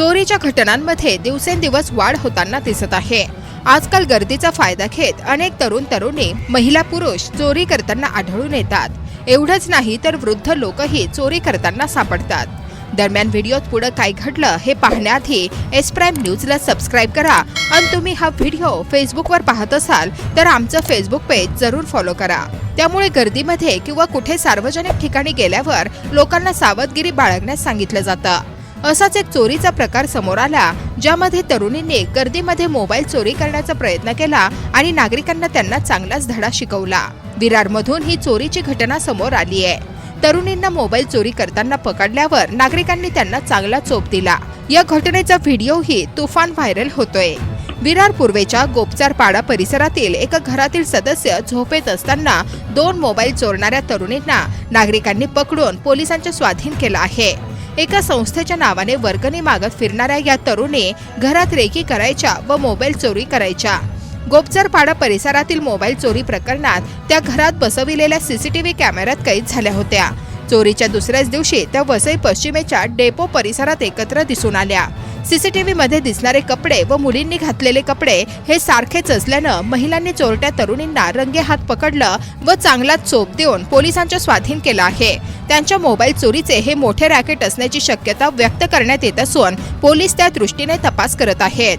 चोरीच्या घटनांमध्ये दिवसेंदिवस वाढ होताना दिसत आहे. आजकाल गर्दीचा फायदा घेत अनेक तरुण तरुणी महिला पुरुष चोरी करताना आढळून येतात. एवढंच नाही तर वृद्ध लोकही चोरी करताना सापडतात. दरम्यान व्हिडिओत पुढे काय घडलं हे पाहण्याआधी एस प्राईम न्यूजला सबस्क्राईब करा. आणि तुम्ही हा व्हिडिओ फेसबुकवर पाहत असाल तर आमचं फेसबुक पेज जरूर फॉलो करा. त्यामुळे गर्दीमध्ये किंवा कुठे सार्वजनिक ठिकाणी गेल्यावर लोकांना सावधगिरी बाळगण्यास सांगितलं जातं. असाच एक चोरीचा प्रकार समोर आला ज्यामध्ये तरुणींनी गर्दीमध्ये मोबाईल चोरी करण्याचा प्रयत्न केला आणि नागरिकांना त्यांना चांगलाच धडा शिकवला. विरारमधून ही चोरीची घटना समोर आली आहे. तरुणींना मोबाईल चोरी करताना पकडल्यावर नागरिकांनी त्यांना चांगला चोप दिला. या घटनेचा व्हिडिओही तुफान व्हायरल होतोय. विरार पूर्वेच्या गोपचारपाडा परिसरातील एका घरातील सदस्य झोपेत असताना दोन मोबाईल चोरणाऱ्या तरुणींना नागरिकांनी पकडून पोलिसांच्या स्वाधीन केलं आहे. एका संस्थेच्या नावाने वर्गणी मागत फिरणाऱ्या या तरुणी घरात रेकी करायच्या व मोबाईल चोरी करायच्या. गोपचरपाडा परिसरातील मोबाईल चोरी प्रकरणात त्या घरात बसविलेल्या सीसीटीव्ही कॅमेऱ्यात कैद झाल्या होत्या. चोरीच्या दुसऱ्याच दिवशी त्या वसई पश्चिमेच्या डेपो परिसरात एकत्र दिसून आल्या. सीसीटीव्ही मध्ये दिसणारे कपडे व मुलींनी घातलेले कपडे हे सारखेच असल्यानं महिलांनी चोरट्या तरुणींना रंगे हात पकडलं व चांगला चोप देऊन पोलिसांच्या स्वाधीन केलं आहे. त्यांच्या मोबाईल चोरीचे हे मोठे रॅकेट असण्याची शक्यता व्यक्त करण्यात येत असून पोलीस त्या दृष्टीने तपास करत आहेत.